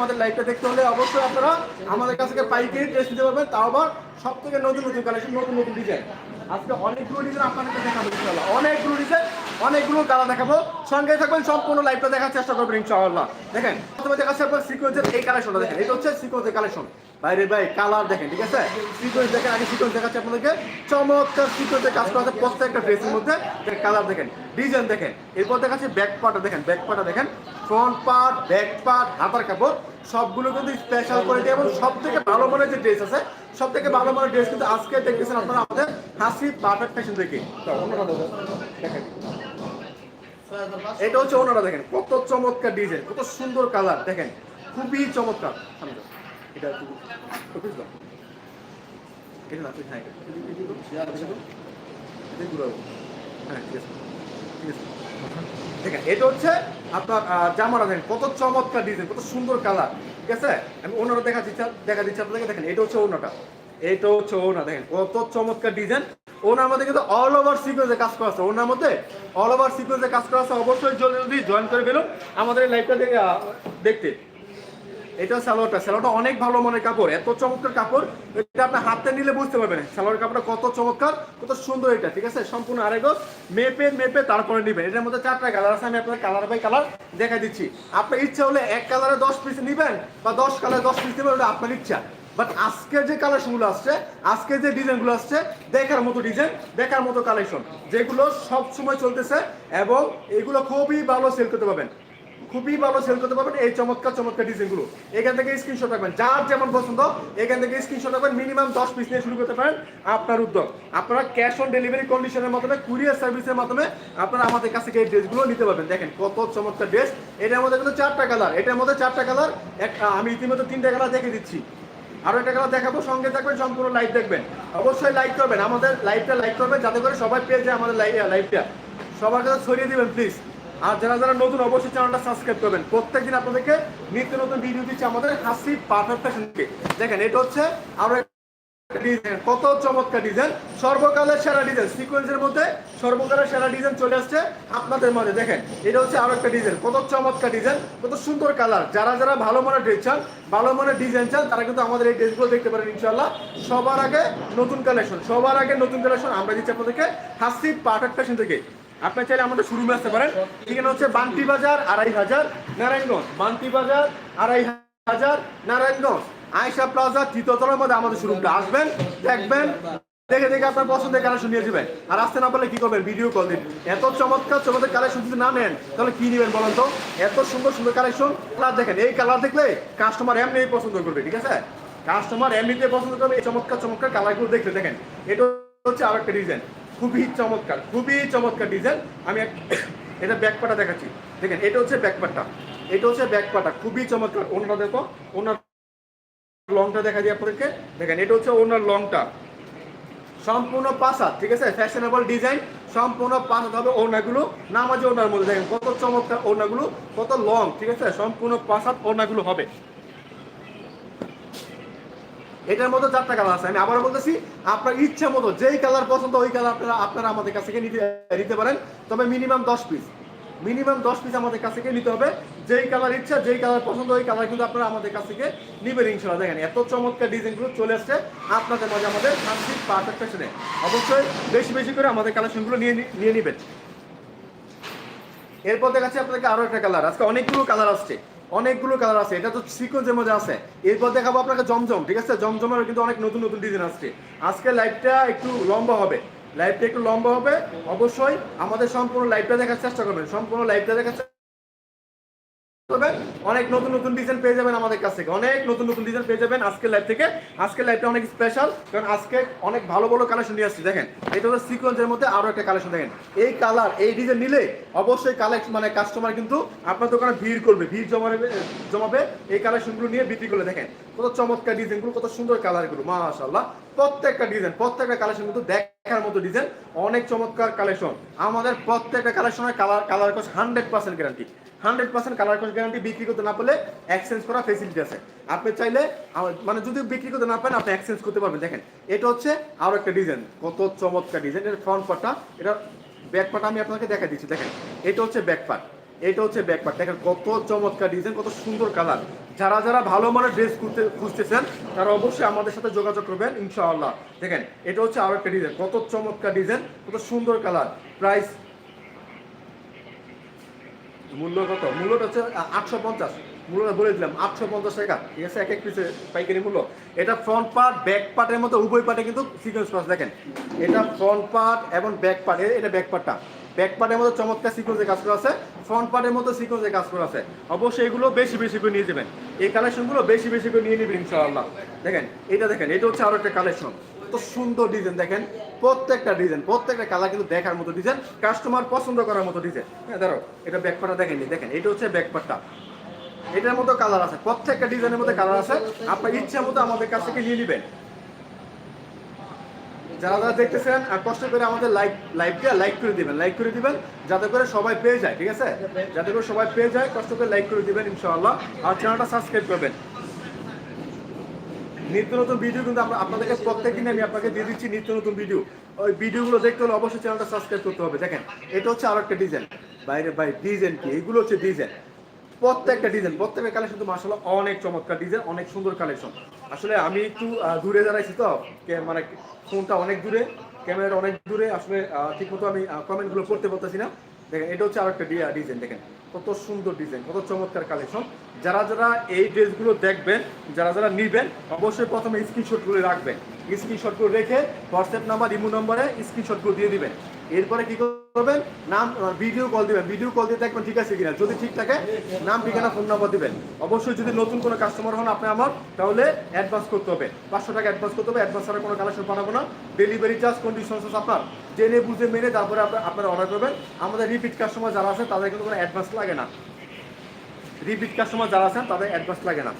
আমাদের লাইভটা দেখতে হলে অবশ্যই আপনারা আমাদের কাছ থেকে পাইকারি ড্রেস নিতে পারবেন। তাও আবার সব থেকে নতুন নতুন কালেকশন নতুন নতুন ডিজাইন আজকে অনেকগুলো ডিজাইন আপনাদেরকে দেখাবো ইনশাল্লাহ অনেকগুলো ডিজাইন অনেকগুলো কালার দেখাবো। সঙ্গে থাকবেন, সম্পূর্ণ লাইভটা দেখার চেষ্টা করবেন ইনশাআল্লাহ। দেখেন, প্রথমে দেখাচ্ছি আপনার সিকোয়েন্সের এই কালেকশনটা দেখেন। এটা হচ্ছে সিকোয়েন্সের কালেকশন বাইরে ভাই কালার দেখেন, ঠিক আছে? সিকোয়েন্স দেখেন আগে সিকোয়েন্স দেখাচ্ছি আপনাদেরকে। চমৎকার সিকোয়েন্সের কাজ করা আছে প্রত্যেকটা ড্রেসের মধ্যে। কালার দেখেন ডিজাইন দেখেন। এরপর দেখাচ্ছি ব্যাক পার্টটা দেখেন ব্যাক পার্টটা দেখেন। ফ্রন্ট পার্ট ব্যাক পার্ট হাতার কাপড়, সবগুলো কিন্তু স্পেশাল করে দিয়ে এবং সব থেকে ভালো মানের যে ড্রেস আছে সব থেকে ভালো মানের ড্রেস কিন্তু আজকে দেখতেছেন আপনারা আমাদের হাসি পারফেক্ট ফ্যাশন দেখে। দেখেন এটা হচ্ছে ওনারা দেখেন, কত চমৎকার ডিজাইন কত সুন্দর কালার দেখেন। খুবই চমৎকার। এটা একটু দাও। এটা না, হ্যাঁ, এটা। এদিকে, এদিকে দাও। এদিকে দাও। এদিকে ঘুরাও। হ্যাঁ, ঠিক আছে। ঠিক আছে। এটা হচ্ছে আপনার জামাটা দেখেন কত চমৎকার ডিজাইন কত সুন্দর কালার ঠিক আছে আমি ওনারা দেখা দিচ্ছি দেখা দিচ্ছি আপনাদেরকে দেখেন এটা হচ্ছে ওনাটা এটা হচ্ছে ওনা দেখেন কত চমৎকার ডিজাইন ওনার মধ্যে কিন্তু অল ওভার সিকোয়েন্সে কাজ করা আছে ওনার মধ্যে অল ওভার সিকোয়েন্সে কাজ করা আছে অবশ্যই জলদি জয়েন করে ফেলুন আমাদের লাইভটা দেখে দেখতে এটা সালোয়ারটা সালোয়ারটা অনেক ভালো মনের কাপড়, এত চমৎকার কাপড়, এটা আপনি হাতে নিলে বুঝতে পারবেন সালোয়ার কাপড়টা কত চমৎকার, কত সুন্দর এটা, ঠিক আছে? সম্পূর্ণ আরেক মেপে মেপে তারপরে নেবেন। এটার মধ্যে চারটা কালার আছে, আমি আপনাদের কালার বাই কালার দেখা দিচ্ছি। আপনার ইচ্ছা হলে এক কালারে দশ পিস নেবেন বা দশ কালারে দশ পিস নেবেন, ওটা আপনার ইচ্ছা। বাট আজকে যে কালেকশনগুলো আসছে, আজকে যে ডিজাইনগুলো আসছে, দেখার মতো ডিজাইন দেখার মতো কালেকশন যেগুলো সব সময় চলতেছে এবং এগুলো খুবই ভালো সেল করতে পারবেন। খুবই ভালো সেল করতে পারবেন। এই চমৎকার চমৎকার ডিজাইনগুলো এখান থেকে স্ক্রিনশট রাখবেন। যার যেমন পছন্দ, এখান থেকে স্ক্রিনশট রাখবেন। মিনিমাম দশ পিস নিয়ে শুরু করতে পারেন আপনার উদ্যোগ। আপনারা ক্যাশ অন ডেলিভারি কন্ডিশনের মাধ্যমে কুরিয়ার সার্ভিসের মাধ্যমে আপনারা আমাদের কাছ এই ড্রেসগুলো নিতে পারবেন। দেখেন কত চমৎকার ড্রেস এটার মধ্যে কিন্তু চারটা কালার এটার মধ্যে চারটা কালার এক আমি ইতিমধ্যে তিনটা কালার দেখে দিচ্ছি। আরও একটা কালার দেখাবো। সঙ্গে থাকবেন, সম্পূর্ণ লাইভ দেখবেন। অবশ্যই লাইক করবেন। আমাদের লাইভটা লাইক করবেন। যাতে করে সবাই পেয়ে যায় আমাদের লাইভটা সবার কাছে ছড়িয়ে দিবেন প্লিজ আর যারা যারা নতুন, অবশ্যই চ্যানেলটা সাবস্ক্রাইব করবেন। প্রত্যেকদিন আপনাদেরকে নিত্য নতুন ভিডিও দিচ্ছে আমাদের হাসি পারফেক্ট ফ্যাশনকে দেখেন, এটা হচ্ছে আরও ডিজাইন কত চমৎকার ডিজাইন সর্বকালের সেরা ডিজাইন সিকোয়েন্সের মধ্যে সর্বকালের সেরা ডিজাইন চলে আসছে আপনাদের মাঝে। দেখেন, এটা হচ্ছে আরও একটা ডিজাইন কত চমৎকার ডিজাইন কত সুন্দর কালার যারা যারা ভালো মানের ড্রেস চান, ভালো মানের ডিজাইন চান, তারা কিন্তু আমাদের এই ড্রেসগুলো দেখতে পারেন ইনশাল্লাহ সবার আগে নতুন কালেকশন সবার আগে নতুন কালেকশন আমরা দিচ্ছি আপনাদেরকে হাসি পারফেক্ট ফ্যাশন থেকে। আপনি চাইলে আমাদের শোরুমে আসতে পারেন। ঠিকানা হচ্ছে বান্তি বাজার, আড়াই হাজার, নারায়ণগঞ্জ। বান্তি বাজার, আড়াই হাজার, নারায়ণগঞ্জ। আয়সা প্লাজা, তৃতীয়তলার মধ্যে আমাদের শোরুমটা আসবেন, দেখবেন, দেখে দেখে আপনার পছন্দের কালেকশন নিয়ে যাবেন। আর আসতে না পারলে কি করবেন? ভিডিও কল দিন। এত চমৎকার চমৎকার কালেকশন যদি না নেন, তাহলে কি নেবেন বলেন তো? এত সুন্দর সুন্দর কালেকশন কালার দেখেন, এই কালার দেখলে কাস্টমার এমনি পছন্দ করবে, ঠিক আছে? কাস্টমার এমনিতে পছন্দ করবে, এই চমৎকার চমৎকার কালারগুলো দেখলে দেখেন। এটা হচ্ছে আর একটা ডিজাইন খুবই চমৎকার খুবই চমৎকার ডিজাইন। আমি এটা ব্যাকপাটা দেখাচ্ছি। দেখেন, এটা হচ্ছে ব্যাকপাটটা। এটা হচ্ছে ব্যাকপাটা, খুবই চমৎকার। ওনারা দেখো, ওনার লংটা দেখা দিই আপনাদেরকে। দেখেন, এটা হচ্ছে ওনার লংটা। সম্পূর্ণ পাসাদ, ঠিক আছে? ফ্যাশনেবল ডিজাইন সম্পূর্ণ পাসাদ হবে ওনাগুলো। নামাজে ওনার মধ্যে দেখেন, কত চমৎকার ওনাগুলো, কত লং ঠিক আছে? সম্পূর্ণ পাসাদ ওনাগুলো হবে। এটার মধ্যে চারটা কালার আছে। আমি আবারও বলতেছি, আপনার ইচ্ছা মতো যেই কালার পছন্দ, ওই কালার আপনারা আপনারা আমাদের কাছ থেকে নিতে নিতে পারেন। তবে মিনিমাম দশ পিস। মিনিমাম দশ পিস আমাদের কাছ থেকে নিতে হবে। যেই কালার ইচ্ছা, যেই কালার পছন্দ, ওই কালার কিন্তু আপনারা আমাদের কাছ থেকে নিবেন ইনশাল্লাহ। দেখেন, এত চমৎকার ডিজাইনগুলো চলে আসছে আপনাদের মাঝে আমাদের ফ্যান্সি পারফেক্ট ফ্যাশনে অবশ্যই বেশি বেশি করে আমাদের কালেকশনগুলো নিয়ে নিয়ে নেবেন। এরপর দেখাচ্ছি আপনাদেরকে আরও একটা কালার। আজকে অনেকগুলো কালার আসছে। অনেকগুলো কালার আছে। এটা তো সিকোয়েন্সের মধ্যে আছে। এরপর দেখাবো আপনাকে জমজম, ঠিক আছে? জমজমের কিন্তু অনেক নতুন নতুন ডিজাইন আসছে। আজকে লাইভটা একটু লম্বা হবে। লাইভটা একটু লম্বা হবে। অবশ্যই আমাদের সম্পূর্ণ লাইভটা দেখার চেষ্টা করবেন। সম্পূর্ণ লাইভটা দেখার করবেন অনেক নতুন নতুন ডিজাইন পেয়ে যাবেন আমাদের কাছ থেকে। অনেক নতুন নতুন ডিজাইন পেয়ে যাবেন আজকের লাইভ থেকে। আজকের লাইভটা অনেক স্পেশাল কারণ আজকে অনেক ভালো ভালো কালেকশন নিয়ে আসছি। দেখেন, এটা সিকোয়েন্সের মধ্যে আরও একটা কালেকশন দেখেন। এই কালার এই ডিজাইন নিলে অবশ্যই মানে কাস্টমার কিন্তু আপনার দোকানে ভিড় করবে, ভিড় জমাবে এই কালেকশনগুলো নিয়ে বিক্রি করলে দেখেন, কত চমৎকার ডিজাইনগুলো কত সুন্দর কালারগুলো মাশাআল্লাহ। প্রত্যেকটা ডিজাইন প্রত্যেকটা কালেকশন কিন্তু দেখার মতো ডিজাইন অনেক চমৎকার কালেকশন আমাদের প্রত্যেকটা কালেকশনের colour colour hundred percent guarantee hundred percent colour course guarantee বিক্রি করতে না পারলে এক্সচেঞ্জ করা ফেসিলিটি আছে। আপনি চাইলে মানে যদি বিক্রি করতে না পারেন, আপনি এক্সচেঞ্জ করতে পারবেন। দেখেন, এটা হচ্ছে আরও একটা ডিজাইন কত চমৎকার ডিজাইন এর ফ্রন্ট পার্টটা এটা ব্যাক পার্ট আমি আপনাকে দেখা দিচ্ছি। দেখেন, এটা হচ্ছে ব্যাক পার্ট এটা হচ্ছে ব্যাক পার্ট দেখেন, কত চমৎকার ডিজাইন কত সুন্দর কালার যারা যারা ভালো মানের ড্রেস খুঁজতে, খুঁজতেছেন, তারা অবশ্যই আমাদের সাথে যোগাযোগ করবেন, ইনশাআল্লাহ। দেখেন, এটা হচ্ছে আরও একটা ডিজাইন কত চমৎকার ডিজাইন কত সুন্দর কালার প্রাইস মূল্য কত? মূল্যটা হচ্ছে আটশো পঞ্চাশ। মূল্যটা বলে দিলাম, আটশো পঞ্চাশ টাকা। ঠিক আছে? এক এক পিসে পাইকারি মূল্য। এটা ফ্রন্ট পার্ট ব্যাক পার্টের মতো, উভয় পার্টে কিন্তু সিকোয়েন্স করা দেখেন। এটা ফ্রন্ট পার্ট এবং ব্যাক পার্ট এটা ব্যাক পার্টটা ব্যাক পার্টের মতো চমৎকার সিকোয়েন্সে কাজ করা আছে ফ্রন্ট পার্টের মতো সিকোয়েন্সে কাজ করা আছে। অবশ্যই এগুলো বেশি বেশি করে নিয়ে যাবেন। এই কালেকশনগুলো বেশি বেশি করে নিয়ে নেবেন ইনশাআল্লাহ। দেখেন এটা দেখেন, এটা হচ্ছে আরও একটা কালেকশন কত সুন্দর ডিজাইন দেখেন। প্রত্যেকটা ডিজাইন প্রত্যেকটা কালার কিন্তু দেখার মতো ডিজাইন কাস্টমার পছন্দ করার মতো ডিজাইন হ্যাঁ ধরো এটা ব্যাকপারটা দেখেন দেখেন, এটা হচ্ছে ব্যাকপারটা এটার মতো কালার আছে, প্রত্যেকটা ডিজাইনের মধ্যে কালার আছে, আপনার ইচ্ছা মতো আমাদের কাছ থেকে নিয়ে নেবেন। যারা যারা দেখতেছেন, আর কষ্ট করে আমাদের লাইক লাইভটা লাইক করে দিবেন লাইক করে দিবেন, যাতে করে সবাই পেয়ে যায়, ঠিক আছে? যাতে করে সবাই পেয়ে যায়, কষ্ট করে লাইক করে দিবেন, ইনশাআল্লাহ। আর চ্যানেলটা সাবস্ক্রাইব করবেন। নিত্য নতুন ভিডিও কিন্তু আপনাদেরকে প্রত্যেক দিন আমি আপনাকে দিয়ে দিচ্ছি নিত্য নতুন ভিডিও ওই ভিডিওগুলো দেখতে হলে অবশ্যই চ্যানেলটা সাবস্ক্রাইব করতে হবে। দেখেন, এটা হচ্ছে আরও একটা ডিজাইন বাইরে বাই ডিজাইন কি? এগুলো হচ্ছে ডিজাইন প্রত্যেকটা ডিজাইন প্রত্যেকটা কালেকশন তো মাসাল্লাহ অনেক চমৎকার ডিজাইন অনেক সুন্দর কালেকশন আসলে আমি একটু দূরে দাঁড়াইছি তো মানে ফোনটা অনেক দূরে, ক্যামেরাটা অনেক দূরে, আসলে ঠিক মতো আমি কমেন্টগুলো করতে পারতেছি না। দেখেন, এটা হচ্ছে আরও একটা ডিজাইন দেখেন। কত সুন্দর ডিজাইন কত চমৎকার কালেকশন যারা যারা এই ড্রেসগুলো দেখবেন, যারা যারা নিবেন, অবশ্যই প্রথমে স্ক্রিনশটগুলো রাখবেন। স্ক্রিনশটগুলো রেখে হোয়াটসঅ্যাপ নাম্বার ইমো নম্বরে স্ক্রিনশটগুলো দিয়ে দিবেন। এরপরে কি করবেন? নাম ভিডিও কল দিবেন। ভিডিও কল দিয়ে দেখবেন ঠিক আছে কিনা? যদি ঠিক থাকে, নাম, ঠিকানা ফোন নাম্বার দিবেন। অবশ্যই যদি নতুন কোনো কাস্টমার হন আপনি আমার, তাহলে অ্যাডভান্স করতে হবে। পাঁচশো টাকা অ্যাডভান্স করতে হবে। অ্যাডভান্স ছাড়া কোনো কালেকশন পাঠাবো না। ডেলিভারি চার্জ কন্ডিশনস আপনার। জেনে বুঝে মেনে তারপরে আপনি- আপনারা অর্ডার করবেন। আমাদের রিপিট কাস্টমার যারা আছে, তাদের কিন্তু কোনো অ্যাডভান্স লাগে না। রিপিট কাস্টমার যারা আছেন, তাদের অ্যাডভান্স লাগে না।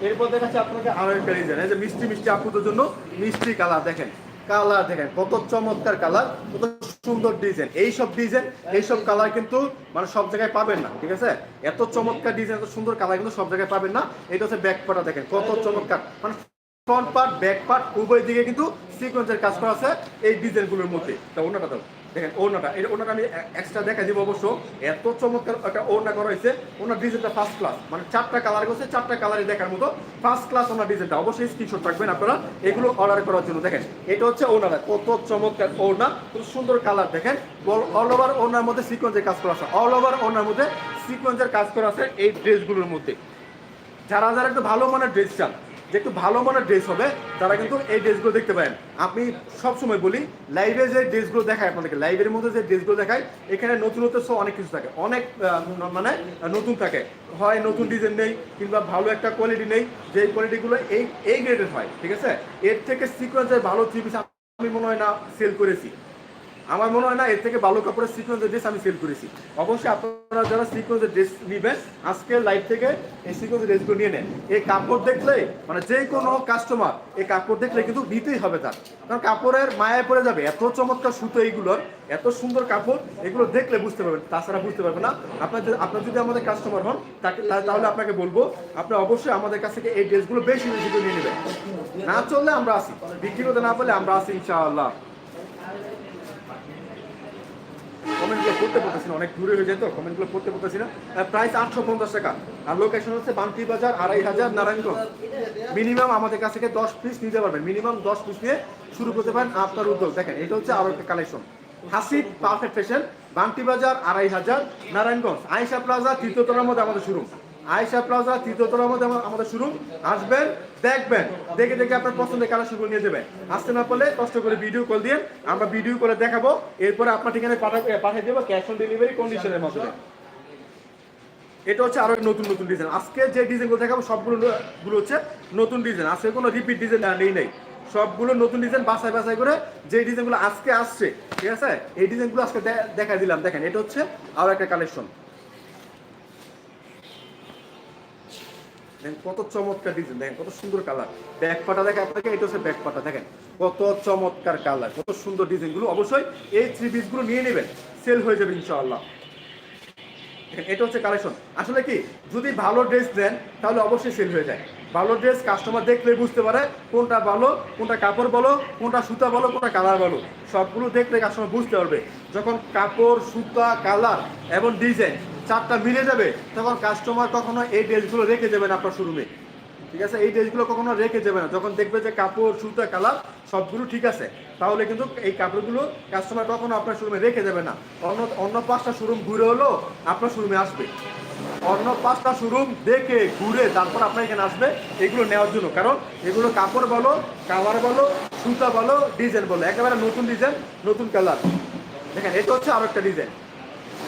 এরপর দেখাচ্ছি আপনাকে আরও একটা ডিজাইন এই যে মিষ্টি মিষ্টি আপুদের জন্য মিষ্টি কালার দেখেন। কালার দেখেন, কত চমৎকার কালার, কত সুন্দর ডিজাইন এইসব ডিজাইন এইসব কালার কিন্তু মানে সব জায়গায় পাবেন না, ঠিক আছে? এত চমৎকার ডিজাইন এত সুন্দর কালার কিন্তু সব জায়গায় পাবেন না। এটা হচ্ছে ব্যাক পাটা দেখেন, কত চমৎকার। মানে ফ্রন্ট পার্ট ব্যাক পার্ট উভয় দিকে কিন্তু সিকোয়েন্সের কাজ করা আছে এই ডিজাইনগুলোর মধ্যে। তা অন্য দাও দেখেন ওনাটা এই ওনাটা আমি এক্সট্রা দেখা দিব অবশ্য। এত চমৎকার একটা ওনা করা হয়েছে। ওনার ডিজাইনটা ফার্স্ট ক্লাস মানে চারটা কালার করছে চারটা কালারই দেখার মতো। ফার্স্ট ক্লাস ওনার ডিজাইনটা অবশ্যই স্ক্রিনশট রাখবেন আপনারা এগুলো অর্ডার করার জন্য। দেখেন, এটা হচ্ছে ওনারা কত চমৎকার ওনা খুব সুন্দর কালার দেখেন অল ওভার ওনার মধ্যে সিকোয়েন্সের কাজ করা আছে। অল ওভার ওনার মধ্যে সিকোয়েন্সের কাজ করা আছে এই ড্রেসগুলোর মধ্যে। যারা যারা একটু ভালো মানের ড্রেস চান যে একটু ভালো মানের ড্রেস হবে, তারা কিন্তু এই ড্রেসগুলো দেখতে পারেন। আপনি সবসময় বলি লাইভে যে ড্রেসগুলো দেখায় আপনাদেরকে লাইভের মধ্যে যে ড্রেসগুলো দেখায়, এখানে নতুনত্ব সহ অনেক কিছু থাকে। অনেক মানে নতুন থাকে। হয় নতুন ডিজাইন নেই, কিংবা ভালো একটা কোয়ালিটি নেই, যে কোয়ালিটিগুলো এই এই গ্রেডের হয়, ঠিক আছে? এর থেকে সিকোয়েন্সের ভালো থ্রি পিস আমি মনে হয় না সেল করেছি। আমার মনে হয় না, এর থেকে ভালো কাপড়ের সিকোয়েন্সের ড্রেস আমি সেল করেছি। অবশ্যই আপনারা যারা সিকোয়েন্সের ড্রেস নেবেন, আজকের লাইভ থেকে এই সিকোয়েন্সের ড্রেসগুলো নিয়ে নেন। এই কাপড় দেখলে মানে যে কোনো কাস্টমার এই কাপড় দেখলে কিন্তু নিতেই হবে তার। কারণ কাপড়ের মায়ায় পড়ে যাবে। এত চমৎকার সুতো এইগুলোর, এত সুন্দর কাপড়, এগুলো দেখলে বুঝতে পারবেন। তাছাড়া বুঝতে পারবেন না, আপনার যদি- আপনার যদি আমাদের কাস্টমার হন, তাকে তাহলে আপনাকে বলব, আপনি অবশ্যই আমাদের কাছ থেকে এই ড্রেসগুলো বেশি বেশি করে নিয়ে নেবেন। না চললে আমরা আসি। বিক্রি করতে না পারলে আমরা আসি, ইনশাআল্লাহ। কমেন্টগুলো পড়তে পারতেছি না, অনেক দূরে হয়ে যায় তো কমেন্টগুলো পড়তে পারতেছি না। প্রাইস আটশো পঞ্চাশ টাকা। আর লোকেশন হচ্ছে বান্তি বাজার, আড়াই হাজার নারায়ণগঞ্জ। মিনিমাম আমাদের কাছ থেকে দশ পিস নিতে পারবেন। মিনিমাম দশ পিস নিয়ে শুরু করতে পারেন আপনার উদ্যোগ। দেখেন, এটা হচ্ছে আরও একটা collection Hasib perfect fashion Banti Bazar, আড়াই হাজার, নারায়ণগঞ্জ। আয়েশা প্লাজা তৃতীয়তলার মধ্যে আমাদের শুরু আয়সা প্লাজা তৃতীয়তলার মধ্যে আমাদের শুরু আসবেন, দেখবেন। দেখে দেখে আপনার পছন্দের কালেকশনগুলো নিয়ে যাবেন। আসতে না পারলে কষ্ট করে ভিডিও কল দিয়ে আমরা ভিডিও করে দেখাবো। এরপরে আপনার ঠিকানায় পাঠা- পাঠিয়ে দেবো ক্যাশ অন ডেলিভারি কন্ডিশনের মাধ্যমে। এটা হচ্ছে আরও নতুন নতুন ডিজাইন আজকে যে ডিজাইনগুলো দেখাবো, সবগুলো গুলো হচ্ছে নতুন ডিজাইন আজকে কোনো রিপিট ডিজাইন নেই নেই। সবগুলো নতুন ডিজাইন বাছাই বাছাই করে যে ডিজাইনগুলো আজকে আসছে, ঠিক আছে? এই ডিজাইনগুলো আজকে দে- দেখাই দিলাম। দেখেন, এটা হচ্ছে আরও একটা কালেকশন দেখেন কত চমৎকার ডিজাইন দেখেন কত সুন্দর কালার ব্যাক পাটা দেখেন আপনাকে, এটা হচ্ছে ব্যাক পাটা দেখেন। কত চমৎকার কালার কত সুন্দর ডিজাইনগুলো অবশ্যই এই থ্রি পিসগুলো নিয়ে নেবেন সেল হয়ে যাবে ইনশাআল্লাহ। এটা হচ্ছে কালেকশন আসলে কি, যদি ভালো ড্রেস দেন, তাহলে অবশ্যই সেল হয়ে যায়। ভালো ড্রেস কাস্টমার দেখলে বুঝতে পারে কোনটা ভালো, কোনটা কাপড় বলো কোনটা সুতা বলো কোনটা কালার বলো সবগুলো দেখলে কাস্টমার বুঝতে পারবে। যখন কাপড়, সুতা কালার এবং ডিজাইন চারটা মিলে যাবে, তখন কাস্টমার কখনো এই ড্রেসগুলো রেখে দেবেন আপনার শোরুমে ঠিক আছে? এই ড্রেসগুলো কখনো রেখে যাবে না। যখন দেখবে যে কাপড়, সুতা কালার সবগুলো ঠিক আছে, তাহলে কিন্তু এই কাপড়গুলো কাস্টমার কখনো আপনার শোরুমে রেখে যাবে না। অন্য অন্য পাঁচটা শোরুম ঘুরে হলো, আপনার শোরুমে আসবে। অন্য পাঁচটা শোরুম দেখে, ঘুরে তারপর আপনার এখানে আসবে, এগুলো নেওয়ার জন্য। কারণ এগুলো কাপড় বলো কালার বলো, সুতা বলো ডিজাইন বলো। একেবারে নতুন ডিজাইন নতুন কালার দেখেন, এটা হচ্ছে আরও একটা ডিজাইন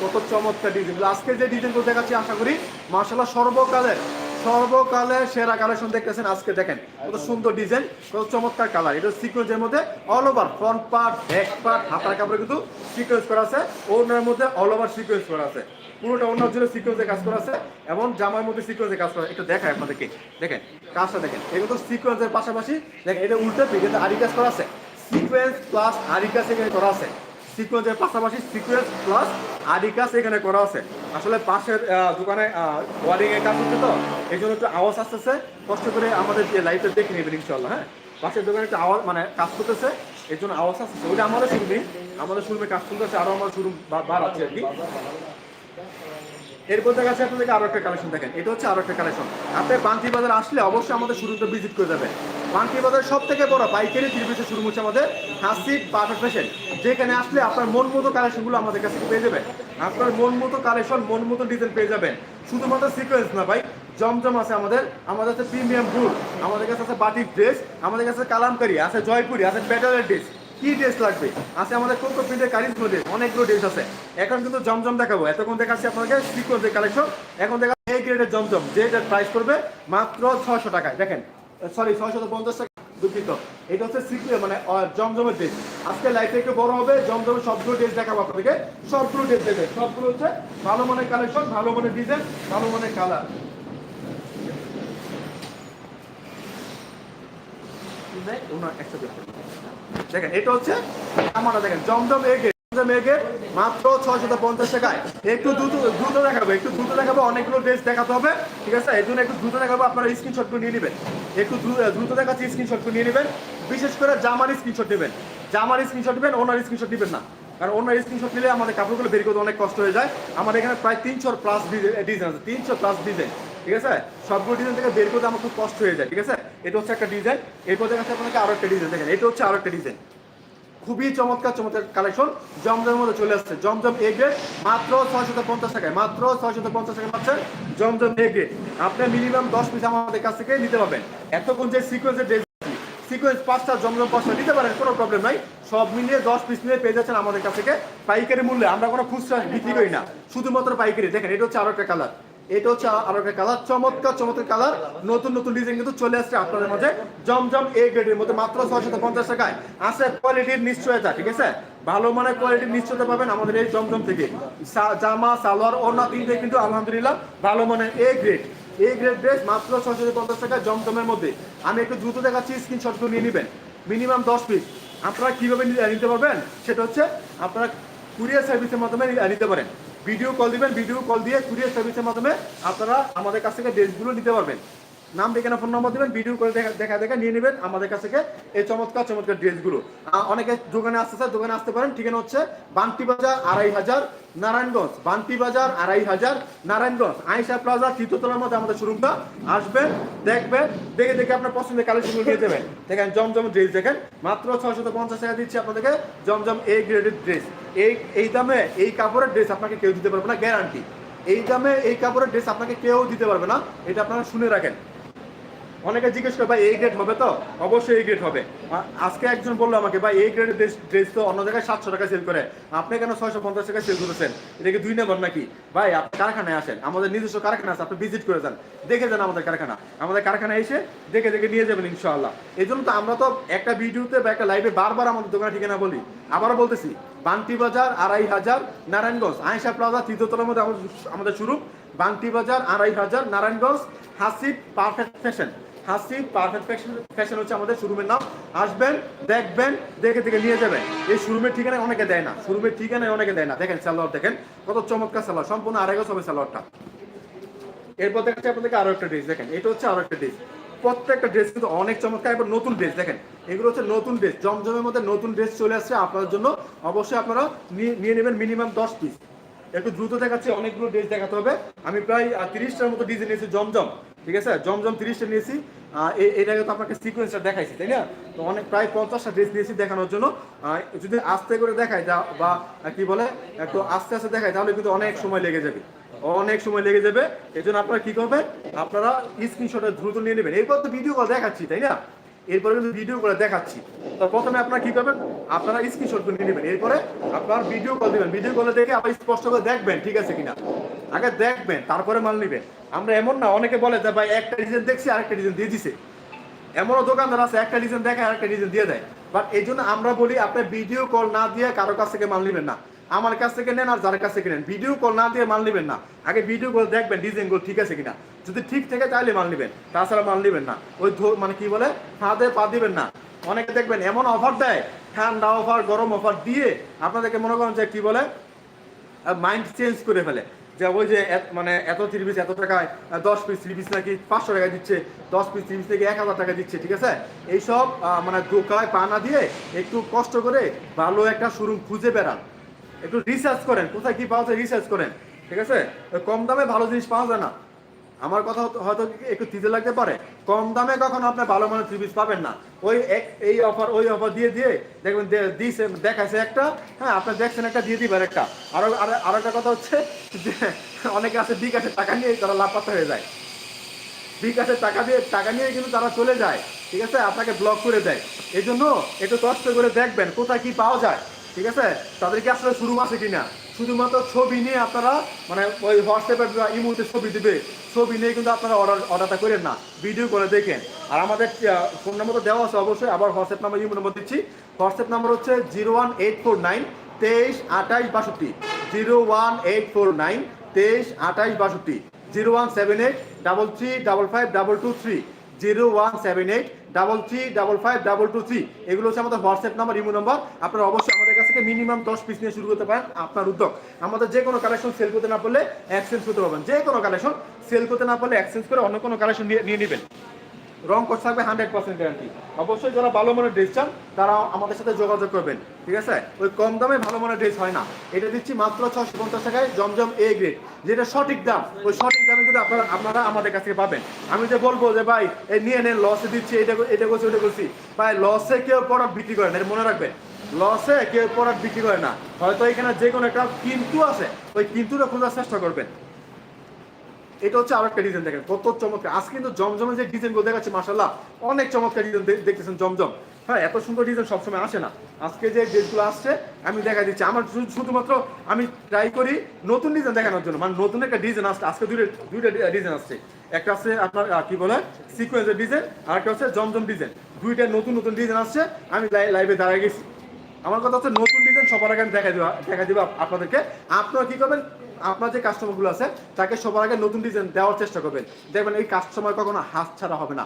কত চমৎকার ডিজাইন আজকে যে ডিজাইনগুলো দেখাচ্ছি, আশা করি মার্শাল্লাহ সর্বকালের সর্বকালের সেরা কালেকশন দেখতেছেন আজকে, দেখেন কত সুন্দর ডিজাইন কত চমৎকার কালার এটা সিকোয়েন্সের মধ্যে all over front part back part হাতার কাপড়ে কিন্তু সিকোয়েন্স করা আছে ওনার মধ্যে অল ওভার সিকোয়েন্স করা আছে। পুরোটা অন্য জুড়ে সিকোয়েন্সে কাজ করা আছে এবং জামার মধ্যে সিকোয়েন্সে কাজ করা একটু দেখায় আপনাদেরকে। দেখেন, কাজটা দেখেন। এগুলো তো সিকোয়েন্সের পাশাপাশি, দেখেন, এটা উল্টে কিন্তু আরি কাজ করা আছে। সিকোয়েন্স প্লাস আরি কাজ এখানে করা আছে। সিকোয়েন্সের পাশাপাশি সিকোয়েন্স প্লাস আদি কাজ এখানে করা আছে। আসলে পাশের দোকানে ওয়ারিং এর কাজ হচ্ছে তো, এই জন্য একটু আওয়াজ আসতেছে। কষ্ট করে আমাদের যে লাইফে দেখে নেবেন ইনশাল্লাহ হ্যাঁ? পাশের দোকানে একটু আওয়াজ মানে কাজ করতেছে, এই জন্য আওয়াজ আসতেছে। ওইটা আমাদের শুনবি আমাদের শুনবে কাজ চলতেছে, আরও আমার শুরু বাড়াচ্ছে আর কি। এরপর দেখা যাচ্ছে আপনাদেরকে আরও একটা কালেকশন দেখেন। এটা হচ্ছে আরও একটা কালেকশন আপনি বান্তি বাজার আসলে অবশ্যই আমাদের শুরুতে ভিজিট করে যাবেন বান্তি বাজার সব থেকে বড় পাইকারি ত্রিভুজের শুরু হচ্ছে আমাদের হাসিক পারফেক্ট ফ্যাশন যেখানে আসলে আপনার মন মতো কালেকশনগুলো আমাদের কাছে পেয়ে যাবেন। আপনার মন মতো কালেকশন মন মতো ডিজাইন পেয়ে যাবেন। শুধুমাত্র সিকোয়েন্স না ভাই, জমজম আছে আমাদের। আমাদের কাছে প্রিমিয়াম বুট আমাদের কাছে আছে বাটিক ড্রেস আমাদের কাছে কালামকারি, আছে জয়পুরি, আছে ব্যাটারের ড্রেস কি ড্রেস লাগবে? আছে আমাদের কোকো প্রিন্টের কারিজমা ড্রেস অনেকগুলো ড্রেস আছে। এখন কিন্তু জমজম দেখাবো। এতক্ষণ দেখাচ্ছি আপনাকে সিকোয়েন্সের কালেকশন এখন দেখা এই গ্রেডের জমজম যেটার প্রাইস করবে মাত্র ছশো টাকায়। দেখেন সরি ছয়শো পঞ্চাশ টাকা দুঃখিত। এটা হচ্ছে সিকুয়ে মানে জমজমের ড্রেস আজকে লাইফে একটু বড় হবে জমজমের সবগুলো ড্রেস দেখাবো আপনাদেরকে। সবগুলো ড্রেস দেবে সবগুলো হচ্ছে ভালো মানের কালেকশন ভালো মানের ডিজাইন ভালো মানের কালার দেখেন, এটা হচ্ছে আমারা দেখেন, জমজম এগে এগে মাত্র ছয়শত পঞ্চাশ টাকায়। একটু দ্রুত দ্রুত দেখাবো, একটু দ্রুত দেখাবো, অনেকগুলো ড্রেস দেখাতে হবে, ঠিক আছে? এই জন্য একটু দ্রুত দেখাবো, আপনারা স্ক্রিনশট করে নিয়ে নেবেন। একটু দ্রুত দেখাচ্ছি স্ক্রিনশট করে নিয়ে নেবেন। বিশেষ করে জামার স্ক্রিনশট নেবেন। জামার স্ক্রিনশট নেবেন, ওনার স্ক্রিনশট নেবেন না। কারণ ওনার স্ক্রিনশট নিলে আমাদের কাপড়গুলো বের করতে অনেক কষ্ট হয়ে যায়। আমার এখানে প্রায় তিনশোর প্লাস ডিজাইন আছে তিনশো প্লাস ডিজাইন ঠিক আছে? সবগুলো ডিজাইন থেকে বের করতে আমার খুব কষ্ট হয়ে যায়, ঠিক আছে? এটা হচ্ছে একটা ডিজাইন এরপর দেখাচ্ছে আপনাকে আরও একটা ডিজাইন দেখেন। এটা হচ্ছে আরও একটা ডিজাইন খুবই চমৎকার চমৎকার কালেকশন জমজমের মধ্যে চলে আসছে। জমজম এ গ্রেড মাত্র ছয়শত পঞ্চাশ টাকায়, মাত্র ছয়শত পঞ্চাশ টাকা পাচ্ছেন জমজম এ গ্রেড আপনি মিনিমাম দশ পিস আমাদের কাছ থেকে নিতে পারবেন। এতক্ষণ যে সিকোয়েন্সের ড্রেস সিকোয়েন্স পাঁচটা, জমজম পাঁচটা নিতে পারেন, কোনো প্রবলেম নাই। সব মিলিয়ে দশ পিস নিয়ে পেয়ে যাচ্ছেন আমাদের কাছ থেকে পাইকারি মূল্যে। আমরা কোনো খুচরা বিক্রি করি না। শুধুমাত্র পাইকারি। দেখেন, এটা হচ্ছে আরও একটা কালার এটা হচ্ছে আরও একটা কালার চমৎকার চমৎকার কালার নতুন নতুন ডিজাইন কিন্তু চলে আসছে আপনাদের মাঝে। জমজম এ গ্রেডের মধ্যে মাত্র ছয়শত পঞ্চাশ টাকায়। আছে কোয়ালিটির নিশ্চয়তা, ঠিক আছে? ভালো মানের কোয়ালিটির নিশ্চয়তা পাবেন আমাদের এই জমজম থেকে। জামা, সালোয়ার ওনা তিনটে কিন্তু আলহামদুলিল্লাহ ভালো মানের A grade A grade dress মাত্র ছয়শত পঞ্চাশ টাকা জমজমের মধ্যে। আমি একটু দ্রুত দেখাচ্ছি স্ক্রিনশট করে নিয়ে নেবেন। মিনিমাম দশ পিস আপনারা কীভাবে নিতে পারবেন? সেটা হচ্ছে আপনারা কুরিয়ার সার্ভিসের মাধ্যমে নিতে পারেন। ভিডিও কল দিবেন ভিডিও কল দিয়ে কুরিয়ার সার্ভিসের মাধ্যমে আপনারা আমাদের কাছ থেকে ড্রেসগুলো নিতে পারবেন। নাম, ঠিকানা ফোন নম্বর দেবেন ভিডিও করে দেখা দেখা নিয়ে নেবেন আমাদের কাছ থেকে এই চমৎকার চমৎকার ড্রেসগুলো অনেকে দোকানে আসতে চায়, দোকানে আসতে পারেন। ঠিকানা হচ্ছে বান্তি বাজার আড়াই হাজার নারায়ণগঞ্জ। বান্টি বাজার আড়াই হাজার নারায়ণগঞ্জ। আইসা প্লাজা তৃতীয়তলার মধ্যে আমাদের শোরুমটা। আসবেন, দেখবেন, দেখে দেখে আপনার পছন্দের কালেকশনগুলো নিয়ে যাবেন। দেখেন, জমজম ড্রেস দেখেন। মাত্র ছয়শত পঞ্চাশ টাকা দিচ্ছি আপনাদেরকে জমজম এ গ্রেডের ড্রেস এই এই দামে এই কাপড়ের ড্রেস আপনাকে কেউ দিতে পারবে না গ্যারান্টি এই দামে এই কাপড়ের ড্রেস আপনাকে কেউ দিতে পারবে না, এটা আপনারা শুনে রাখেন। অনেকে জিজ্ঞেস করে, ভাই এই গ্রেড হবে তো? অবশ্যই এই গ্রেড হবে। আজকে একজন বলল আমাকে, ভাই এই গ্রেডের ড্রেস তো অন্য জায়গায় সাতশো টাকা সেল করে। আপনি কেন ছয়শো পঞ্চাশ টাকা সেল করেছেন এটা কি দুই নম্বর নাকি? ভাই, আপনি কারখানায় আসেন। আমাদের নিজস্ব কারখানা আছে, আপনি ভিজিট করে যান। দেখে যান আমাদের কারখানা। আমাদের কারখানায় এসে দেখে দেখে নিয়ে যাবেন ইনশাআল্লাহ। এই জন্য তো আমরা তো একটা ভিডিওতে বা একটা লাইভে বারবার আমাদের দোকানের ঠিকানা বলি। আবারও বলতেছি, বান্টি বাজার, আড়াই হাজার, নারায়ণগঞ্জ। আয়সা প্লাজা, তৃতীয়তলার মধ্যে আমাদের- শুরু। বান্টি বাজার, আড়াই হাজার, নারায়ণগঞ্জ, হাসিব পারফেক্ট ফ্যাশন হাসি পারফেক্ট ফ্যাশন হচ্ছে আমাদের শোরুমের নাম। আসবেন, দেখবেন, দেখে দেখে নিয়ে যাবেন। এই শোরুমের ঠিকানায় অনেকে দেয় না। শোরুমের ঠিকানায় অনেকে দেয় না। দেখেন সালোয়ার, দেখেন। কত চমৎকার সালোয়ার। সম্পূর্ণ আড়াই গজ হবে সালোয়ারটা। এরপর দেখাচ্ছি আপনাদেরকে আরও একটা ড্রেস দেখেন। এটা হচ্ছে আরও একটা ড্রেস প্রত্যেকটা ড্রেস কিন্তু অনেক চমৎকার। এবার নতুন ড্রেস দেখেন। এগুলো হচ্ছে নতুন ড্রেস জমজমের মধ্যে নতুন ড্রেস চলে আসছে আপনাদের জন্য। অবশ্যই আপনারা নিয়ে- নিয়ে নেবেন মিনিমাম দশ পিস একটু দ্রুত দেখাচ্ছি, অনেকগুলো ড্রেস দেখাতে হবে। আমি প্রায় তিরিশটার মতো ডিজাইন নিয়েছি জমজম। ঠিক আছে? জমজম তিরিশটা নিয়েছি। এটাকে তো আপনাকে সিকোয়েন্সটা দেখাইছি, তাই না? তো অনেক প্রায় পঞ্চাশটা ড্রেস নিয়েছি দেখানোর জন্য। যদি আস্তে করে দেখায় যা বা কি বলে? একটু আস্তে আস্তে দেখায় তাহলে কিন্তু অনেক সময় লেগে যাবে। অনেক সময় লেগে যাবে। এই জন্য আপনারা কি করবেন? আপনারা স্ক্রিনশটে দ্রুত নিয়ে নেবেন। এরপর তো ভিডিও কল দেখাচ্ছি, তাই না? এরপরে কিন্তু ভিডিও করে দেখাচ্ছি। তো প্রথমে আপনারা কি করবেন? আপনারা স্ক্রিনশট করে নেবেন। এরপরে আপনার ভিডিও কল দিবেন। ভিডিও কলে দেখে আবার স্পষ্ট করে দেখবেন, ঠিক আছে কিনা? আগে দেখবেন, তারপরে মাল নেবেন। আমরা এমন না, অনেকে বলে যে, ভাই, একটা ডিজাইন দেখছি, আরেকটা ডিজাইন দিয়ে দিছে। এমনও দোকানদার আছে, একটা ডিজাইন দেখে আরেকটা ডিজাইন দিয়ে দেয়। বাট এই জন্য আমরা বলি, আপনি ভিডিও কল না দিয়ে কারও কাছ থেকে মাল নেবেন না। আমার কাছ থেকে নেন আর যার কাছ থেকে নেন। ভিডিও কল না দিয়ে মাল নেবেন না। আগে ভিডিও কল দেখবেন ডিজাইনগুলো ঠিক আছে কিনা। যদি ঠিক থাকে তাহলে মাল নেবেন। তাছাড়া মাল নেবেন না। ওই মানে কি বলে? ফাঁদে পা দিবেন না। অনেকে দেখবেন এমন অফার দেয়, ঠান্ডা অফার গরম অফার দিয়ে আপনাদেরকে মনে করেন যে কি বলে? মাইন্ড চেঞ্জ করে ফেলে। যে ওই যে মানে এত থ্রি পিস এত টাকায় দশ পিস থ্রি পিস নাকি পাঁচশো টাকা দিচ্ছে, দশ পিস থ্রি পিস থেকে এক হাজার টাকা দিচ্ছে, ঠিক আছে? এইসব মানে দোকায় পা না দিয়ে একটু কষ্ট করে ভালো একটা শোরুম খুঁজে বেড়ান। একটু রিসার্চ করেন, কোথায় কি পাওয়া যায় রিসার্চ করেন, ঠিক আছে? কম দামে ভালো জিনিস পাওয়া যায় না। আমার কথা হয়তো- একটু তিতে লাগতে পারে। কম দামে কখনো আপনি ভালো মানের থ্রি পিস পাবেন না। ওই এই অফার ওই অফার দিয়ে দিয়ে দেখবেন দে- দিছে দেখাইছে একটা হ্যাঁ আপনি দেখছেন একটা, দিয়ে দিবেন একটা। আরও আরো- একটা কথা হচ্ছে যে, অনেকে আছে বিকাশের টাকা নিয়ে তারা লাপাত্তা হয়ে যায়। বিকাশের টাকা দিয়ে টাকা নিয়ে কিন্তু তারা চলে যায়, ঠিক আছে? আপনাকে ব্লক করে দেয়। এই জন্য একটু কষ্ট করে দেখবেন কোথায় কি পাওয়া যায়। ঠিক আছে? তাদেরকে আসলে শুরু আছে কিনা? শুধুমাত্র ছবি নিয়ে আপনারা মানে ওই হোয়াটসঅ্যাপে ইমোতে ছবি দিবে। ছবি নিয়ে কিন্তু আপনারা অর্ডার অর্ডারটা করেন না। ভিডিও করে দেখেন। আর আমাদের ফোন নাম্বার তো দেওয়া আছে অবশ্যই। আবার হোয়াটসঅ্যাপ নাম্বার ইমো নাম্বার দিচ্ছি। হোয়াটসঅ্যাপ নাম্বার হচ্ছে zero one eight four nine তেইশ আঠাইশ বাষট্টি। Zero one eight four nine তেইশ আঠাইশ বাষট্টি। Zero one seven eight double three double five double two three zero one seven eight double three double five double two three এগুলো হচ্ছে আমাদের WhatsApp number imo number আপনারা অবশ্যই থেকে minimum দশ পিস নিয়ে শুরু করতে পারেন আপনার উদ্যোগ। আমাদের যে কোনো কালেকশন সেল করতে না পারলে এক্সচেঞ্জ করতে পারবেন। যে কোনো কালেকশন সেল করতে না পারলে এক্সচেঞ্জ করে অন্য কোনো কালেকশন নিয়ে নেবেন। রং কোর্স থাকবে হান্ড্রেড পার্সেন্ট গ্যারান্টি অবশ্যই যারা ভালো মানের ড্রেস চান, তারা আমাদের সাথে যোগাযোগ করবেন। ঠিক আছে? ওই কম দামে ভালো মানের ড্রেস হয় না। এটা দিচ্ছি মাত্র ছশো পঞ্চাশ টাকায় জমজম এ গ্রেড যেটা সঠিক দাম, ওই সঠিক দামে কিন্তু আপনারা আপনারা আমাদের কাছ থেকে পাবেন। আমি যে বলব যে, ভাই, এই নিয়ে নেন লসে দিচ্ছি, এটা এটা করছি, ওটা করছি। ভাই লসে কেউ প্রোডাক্ট বিক্রি করে না, এটা মনে রাখবেন। লসে কেউ প্রোডাক্ট বিক্রি করে না। হয়তো এখানে যে কোনো একটা কিন্তু আছে, ওই কিন্তুটা খোঁজার চেষ্টা করবেন। এটা হচ্ছে আরেকটা ডিজাইন দেখেন, কত চমৎকার। আজকে কিন্তু জমজমের যে মাসাল্লাহ অনেক চমৎকার ডিজাইন দেখতেছেন জমজম। হ্যাঁ এত সুন্দর ডিজাইন সবসময় আসে না। আজকে যে আসছে, আমি দেখা দিচ্ছি। আমার শুধুমাত্র আমি ট্রাই করি নতুন ডিজাইন দেখানোর জন্য। মানে নতুন একটা ডিজাইন আসছে, আজকে দুইটা দুইটা ডিজাইন আসছে। একটা আছে আপনার কি বলে? সিকোয়েন্সের ডিজাইন আর একটা হচ্ছে জমজম ডিজাইন দুইটা নতুন নতুন ডিজাইন আসছে। আমি লাইভে দাঁড়ায় গেছি। আমার কথা হচ্ছে নতুন ডিজাইন সবার আগে দেখা দেওয়া দেখা দেবো আপনাদেরকে। আপনারা কি করবেন? আপনার যে কাস্টমারগুলো আছে, তাকে সবার আগে নতুন ডিজাইন দেওয়ার চেষ্টা করবেন। দেখবেন এই কাস্টমার কখনো হাত ছাড়া হবে না।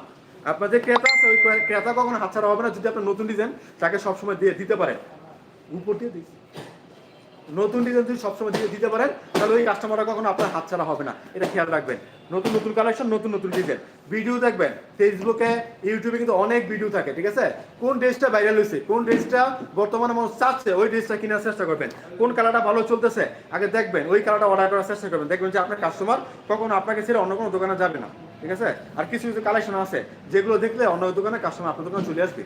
আপনার যে ক্রেতা আছে, ওই ক্রেতা কখনো হাত ছাড়া হবে না। যদি আপনার নতুন ডিজাইন তাকে সবসময় দিয়ে দিতে পারেন উপর দিয়ে দিই নতুন ডিজাইন যদি সবসময় দিয়ে দিতে পারেন, তাহলে ওই কাস্টমাররা কখনো আপনার হাত ছাড়া হবে না। এটা খেয়াল রাখবেন। নতুন নতুন কালেকশন নতুন নতুন ডিজাইন ভিডিও দেখবেন ফেসবুকে ইউটিউবে কিন্তু অনেক ভিডিও থাকে, ঠিক আছে? কোন ড্রেসটা ভাইরাল হয়েছে, কোন ড্রেসটা বর্তমানে মানুষ চাচ্ছে, ওই ড্রেসটা কেনার চেষ্টা করবেন। কোন কালারটা ভালো চলতেছে, আগে দেখবেন, ওই কালারটা অর্ডার করার চেষ্টা করবেন। দেখবেন যে আপনার কাস্টমার কখনো আপনাকে ছেড়ে অন্য কোনো দোকানে যাবে না, ঠিক আছে? আর কিছু কিছু কালেকশন আছে, যেগুলো দেখলে অন্য দোকানে কাস্টমার আপনার দোকানে চলে আসবে।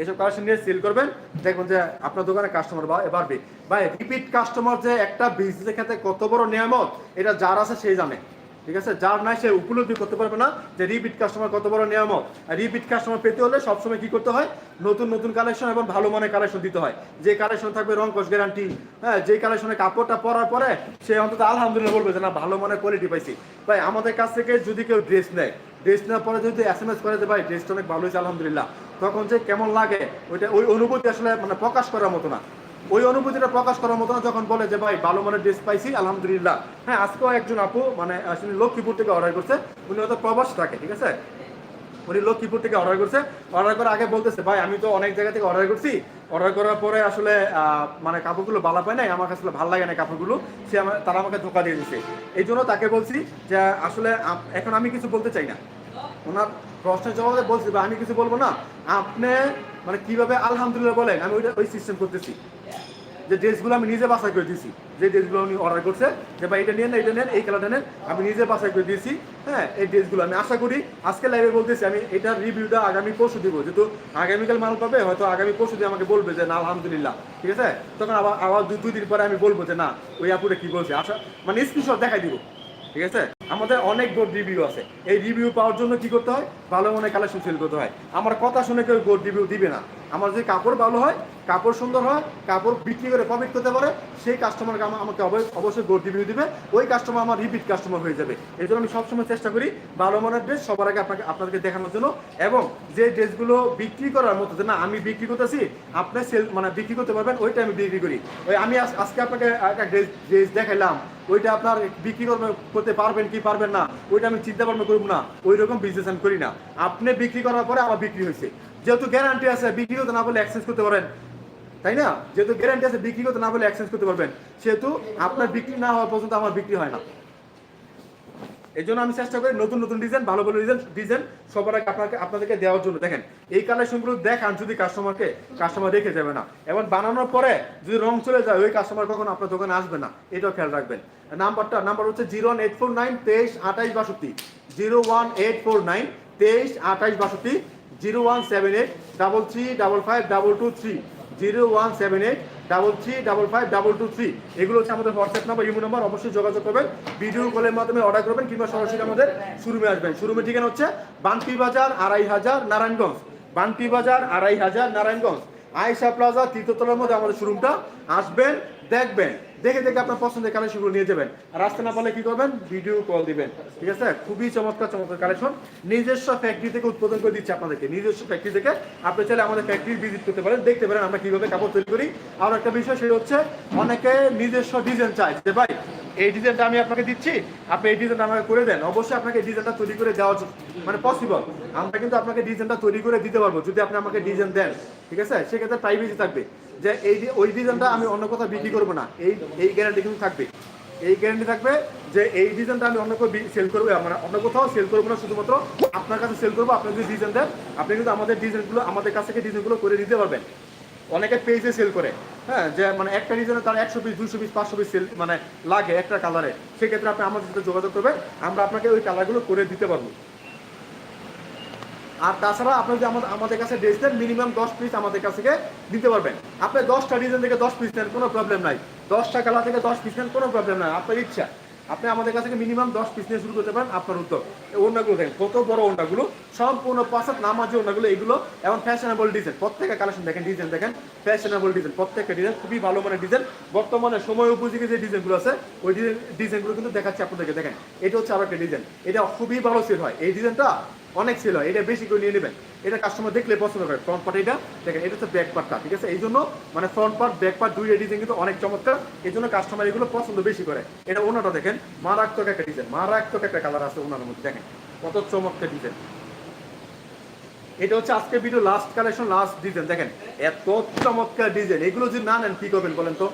এইসব কালেকশন নিয়ে সেল করবেন। দেখবেন যে আপনার দোকানে কাস্টমার বা বাড়বে ভাই রিপিট কাস্টমার যে একটা বিজনেসের ক্ষেত্রে কত বড় নিয়ামত, এটা যার আছে সেই জানে। ঠিক আছে? যার নাই সে উপলব্ধি করতে পারবে না যে রিপিট কাস্টমার কত বড় নিয়ামত। আর রিপিট কাস্টমার পেতে হলে সবসময় কি করতে হয়? নতুন নতুন কালেকশন এবং ভালো মানের কালেকশন দিতে হয়। যে কালেকশন থাকবে রং কস গ্যারান্টি হ্যাঁ? যে কালেকশনের কাপড়টা পরার পরে সে অন্তত আলহামদুলিল্লাহ বলবে যে, না, ভালো মানের কোয়ালিটি পাইছি। ভাই, আমাদের কাছ থেকে যদি কেউ ড্রেস নেয় ড্রেস নেওয়ার পরে যদি এস এম এস করে যে ভাই ড্রেসটা অনেক ভালো হয়েছে, আলহামদুলিল্লাহ। তখন যে কেমন লাগে, ওইটা ওই অনুভূতি আসলে মানে প্রকাশ করার মতো না। ওই অনুভূতিটা প্রকাশ করার মতো না, যখন বলে যে, ভাই, ভালো মানের ড্রেস পাইছি, আলহামদুলিল্লাহ। হ্যাঁ আজকেও একজন আপু মানে আসলে লক্ষ্মীপুর থেকে অর্ডার করছে, উনি হয়তো প্রবাস থাকে, ঠিক আছে? উনি লক্ষ্মীপুর থেকে অর্ডার করছে। অর্ডার করে আগে বলতেছে, ভাই, আমি তো অনেক জায়গা থেকে অর্ডার করছি। অর্ডার করার পরে আসলে মানে কাপড়গুলো ভালো পায় নাই, আমার কাছে ভালো লাগে না কাপড়গুলো। সে আমার, তারা আমাকে ধোকা দিয়ে দিচ্ছে এই জন্য তাকে বলছি যে, আসলে এখন আমি কিছু বলতে চাই না। ওনার প্রশ্নের জবাবে বলছি বা আমি কিছু বলব না। আপনি মানে কীভাবে আলহামদুলিল্লাহ বলেন, আমি ওইটা ওই সিস্টেম করতেছি। যে ড্রেসগুলো আমি নিজে বাছাই করে দিয়েছি। যে ড্রেসগুলো উনি অর্ডার করছে, যে ভাই এটা নেন এটা নেন, এই কালারটা নেন, আমি নিজে বাছাই করে দিয়েছি। হ্যাঁ এই ড্রেসগুলো আমি আশা করি, আজকে লাইভে বলতেছি, আমি এটার রিভিউটা আগামী পরশু দিব। যেহেতু আগামীকাল মাল পাবে, হয়তো আগামী পরশু দিয়ে আমাকে বলবে যে না, আলহামদুলিল্লাহ। ঠিক আছে? তখন আবার আবার দুই দুই দিন পরে আমি বলব যে না, ওই আপুটা কি বলছে? আশা মানে স্ক্রিনশট দেখাই দিব। ঠিক আছে? আমাদের অনেক গোড রিভিউ আছে। এই রিভিউ পাওয়ার জন্য কি করতে হয়? ভালো মনে কালেকশন সেল করতে হয়। আমার কথা শুনে কেউ গোড রিভিউ দিবে না। আমার যদি কাপড় ভালো হয়, কাপড় সুন্দর হয়, কাপড় বিক্রি করে প্রফিট করতে পারে, সেই কাস্টমারকে আমা- আমাকে অবশ্য- অবশ্যই গোড রিভিউ দিবে। ওই কাস্টমার আমার রিপিট কাস্টমার হয়ে যাবে। এই জন্য আমি সবসময় চেষ্টা করি ভালো মানের ড্রেস সবার আগে আপনাকে আপনাদেরকে দেখানোর জন্য এবং যে ড্রেসগুলো বিক্রি করার মতো, যে না, আমি বিক্রি করতেছি, আপনি সেল মানে বিক্রি করতে পারবেন ওইটা আমি বিক্রি করি। ওই আমি আজ- আজকে আপনাকে একটা ড্রেস ড্রেস দেখাইলাম। ওইটা আপনার বিক্রি করবে করতে পারবেন কি পারবেন না, ওইটা আমি চিন্তা ভাবনা করব না। ওই রকম বিজনেস আমি করি না। আপনি বিক্রি করার পরে আমার বিক্রি হয়েছে। যেহেতু গ্যারান্টি আছে বিক্রি করতে না বলে এক্সচেঞ্জ করতে পারেন তাই না? যেহেতু গ্যারান্টি আছে বিক্রি করতে না বলে এক্সচেঞ্জ করতে পারবেন। সেহেতু আপনার বিক্রি না হওয়া পর্যন্ত আমার বিক্রি হয় না। এই জন্য আমি চেষ্টা করি নতুন নতুন ডিজাইন ভালো ভালো ডিজাইন ডিজাইন সবার আগে আপনাকে, আপনাদেরকে দেওয়ার জন্য। দেখেন, এই কালেকশনগুলো দেখান যদি কাস্টমারকে কাস্টমার রেখে যাবে না। এবং বানানোর পরে যদি রং চলে যায়, ওই কাস্টমার কখন আপনার দোকানে আসবে না। এটাও খেয়াল রাখবেন। নাম্বারটা, নাম্বার হচ্ছে zero one eight four nine তেইশ আঠাইশ বাষট্টি। Zero one eight four nine তেইশ আঠাইশ বাষট্টি। Zero one seven eight double three double five double two three. Zero one seven eight double three double five double two three. এগুলো হচ্ছে আমাদের WhatsApp number, imo number, অবশ্যই যোগাযোগ করবেন। Video কলের মাধ্যমে অর্ডার করবেন কিংবা সরাসরি আমাদের শোরুমে আসবেন। শোরুমের ঠিকানা হচ্ছে বান্টি বাজার আড়াই হাজার নারায়ণগঞ্জ। বান্টি বাজার আড়াই হাজার নারায়ণগঞ্জ। আয়সা প্লাজা তৃতীয়তলার মধ্যে আমাদের শোরুমটা আসবেন দেখবেন, দেখে দেখে আপনার পছন্দের কালেকশনগুলো নিয়ে যাবেন। আর আসতে না পারলে কি করবেন? ভিডিও কল দিবেন। ঠিক আছে? খুবই চমৎকার চমৎকার কালেকশন নিজস্ব ফ্যাক্টরি থেকে উৎপাদন করে দিচ্ছে আপনাদেরকে। নিজস্ব ফ্যাক্টরি থেকে। আপনি চাইলে আমাদের ফ্যাক্টরি ভিজিট করতে পারেন, দেখতে পারেন আমরা কীভাবে কাপড় তৈরি করি। আর একটা বিষয়, সেটা হচ্ছে অনেকে নিজস্ব ডিজাইন চায়। যে ভাই, এই ডিজাইনটা আমি আপনাকে দিচ্ছি, আপনি এই ডিজাইনটা আমাকে করে দেন। অবশ্যই আপনাকে ডিজাইনটা তৈরি করে দেওয়া মানে পসিবল আমরা কিন্তু আপনাকে ডিজাইনটা তৈরি করে দিতে পারব, যদি আপনি আমাকে ডিজাইন দেন। ঠিক আছে? সেক্ষেত্রে প্রাইভেসি থাকবে। যে এই ওই ডিজাইনটা আমি অন্য কোথাও বিক্রি করব না। এই এই গ্যারান্টি কিন্তু থাকবে। এই গ্যারান্টি থাকবে যে এই ডিজাইনটা আমি অন্য কোথাও সেল করব মানে অন্য কোথাও সেল করব না, শুধুমাত্র আপনার কাছে সেল করব, আপনি যদি ডিজাইন দেন, আপনি কিন্তু আমাদের ডিজাইনগুলো আমাদের কাছ থেকে ডিজাইনগুলো করে দিতে পারবেন। অনেকে পেজে সেল করে হ্যাঁ যে মানে একটা ডিজাইনে তার একশো পিস দুশো পিস পাঁচশো পিস সেল মানে লাগে একটা কালারে সেক্ষেত্রে আপনি আমাদের সাথে যোগাযোগ করবেন, আমরা আপনাকে ওই কালারগুলো করে দিতে পারব। আর তাছাড়া আপনি যদি আমাদের আমাদের কাছে ড্রেস দেন মিনিমাম দশ পিস আমাদের কাছ থেকে দিতে পারবেন। আপনি দশটা ডিজাইন থেকে দশ পিস নেন, কোনো প্রবলেম নাই। দশটা কালার থেকে দশ পিস নেন, কোনো প্রবলেম নাই, আপনার ইচ্ছা। আপনি আমাদের কাছ মিনিমাম দশ পিস নিয়ে শুরু করতে পারেন, আপনার উদ্যোগ এই দেখেন, কত বড় ওড়নাগুলো। সম্পূর্ণ পাঁচাত নামাজি ওড়নাগুলো, এগুলো, এবং ফ্যাশনেবল ডিজাইন প্রত্যেকটা কালেকশন দেখেন ডিজাইন দেখেন ফ্যাশনেবল ডিজাইন প্রত্যেকটা ডিজাইন খুবই ভালো মানের ডিজাইন বর্তমানে সময় উপযোগী যে ডিজাইনগুলো আছে, ওই ডিজাইন ডিজাইনগুলো কিন্তু দেখাচ্ছি আপনাদেরকে, দেখেন। এটা হচ্ছে আবার একটা ডিজাইন এটা খুবই ভালো সেল হয়। এই ডিজাইনটা অনেক হয় এটা বেশি করে নিয়ে নেবেন। এটা কাস্টমার দেখলে পছন্দ করে ফ্রন্ট পার্ট এটা, দেখেন, এটা হচ্ছে ব্যাক পার্টটা ঠিক আছে? এই জন্য মানে ফ্রন্ট পার্ট ব্যাক পার্ট দুই ডিজাইন কিন্তু অনেক চমৎকার। এই জন্য কাস্টমার এগুলো পছন্দ বেশি করে। এটা ওনাটা দেখেন, মারাত্মক একটা ডিজাইন মারাত্মক একটা কালার আছে ওনার মধ্যে, দেখেন, কত চমৎকার ডিজাইন এটা হচ্ছে আজকে video last collection last design দেখেন, এত চমৎকার ডিজাইন এগুলো যদি না নেন, কি করবেন বলেন তো?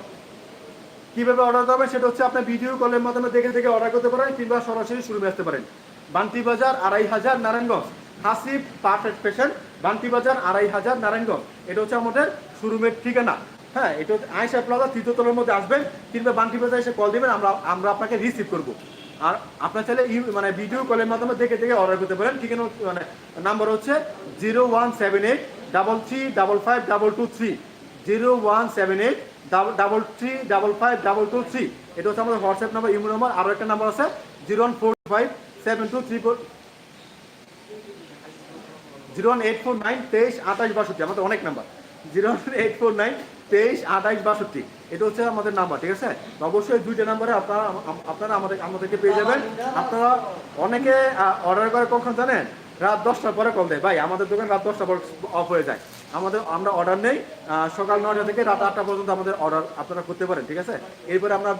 কীভাবে অর্ডার করবেন? সেটা হচ্ছে আপনার ভিডিও কলের মাধ্যমে দেখে দেখে অর্ডার করতে পারেন, কিংবা সরাসরি শুরু আসতে পারেন। বান্তি বাজার, আড়াই হাজার, নারায়ণগঞ্জ। হাসিব পারফেক্ট পেশেন্ট বান্তি বাজার, আড়াই হাজার, নারায়ণগঞ্জ। এটা হচ্ছে আমাদের শোরুমের ঠিকানা। হ্যাঁ এটা হচ্ছে আয়সা প্লাজা, তৃতীয় তলার মধ্যে আসবেন, কিংবা বান্তি বাজার এসে কল দিবেন, আমরা আমরা আপনাকে রিসিভ করব। আর আপনার চাইলে মানে ভিডিও কলের মাধ্যমে দেখে দেখে অর্ডার করতে পারেন। ঠিকানা মানে নাম্বার হচ্ছে zero one seven eight double three double five double two three zero one seven eight double three double five double two three এটা হচ্ছে আমাদের হোয়াটসঅ্যাপ নাম্বার ইমো নাম্বার আরও একটা নাম্বার আছে zero one four five seven two three four zero one eight four nine তেইশ আঠাশ বাষট্টি, আমাদের অনেক number zero one eight four nine তেইশ আঠাশ বাষট্টি, এটা হচ্ছে আমাদের নাম্বার ঠিক আছে? অবশ্যই দুইটা নাম্বারে আপনারা আপনারা আমাদের, আমাদেরকে পেয়ে যাবেন। আপনারা অনেকে অর্ডার করে কখন জানেন? রাত দশটার পরে কল দেয়। ভাই, আমাদের দোকান রাত দশটার পর অফ হয়ে যায়। আমাদের, আমরা অর্ডার নেই। সকাল নয়টা থেকে রাত আটটা পর্যন্ত আমাদের অর্ডার আপনারা করতে পারেন, ঠিক আছে? এরপরে আমরা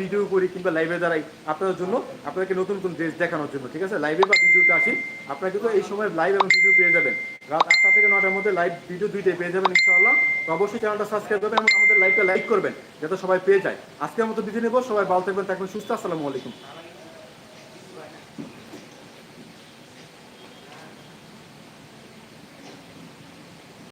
ভিডিও করি কিংবা লাইভে দাঁড়াই আপনাদের জন্য, আপনাদেরকে নতুন নতুন ড্রেস দেখানোর জন্য, ঠিক আছে? লাইভে বা ভিডিওতে আসি, আপনারা কিন্তু এই সময় লাইভ এবং ভিডিও পেয়ে যাবেন। রাত আটটা থেকে নটার মধ্যে লাইভ ভিডিও দুইটাই পেয়ে যাবেন, ইনশাআল্লাহ। তো অবশ্যই চ্যানেলটা সাবস্ক্রাইব করবেন এবং আমাদের লাইভটা লাইক করবেন, যাতে সবাই পেয়ে যায়। আজকের মতো বিধি নেব, সবাই ভালো থাকবেন থাকবেন, সুস্থ, আসসালামু আলাইকুম।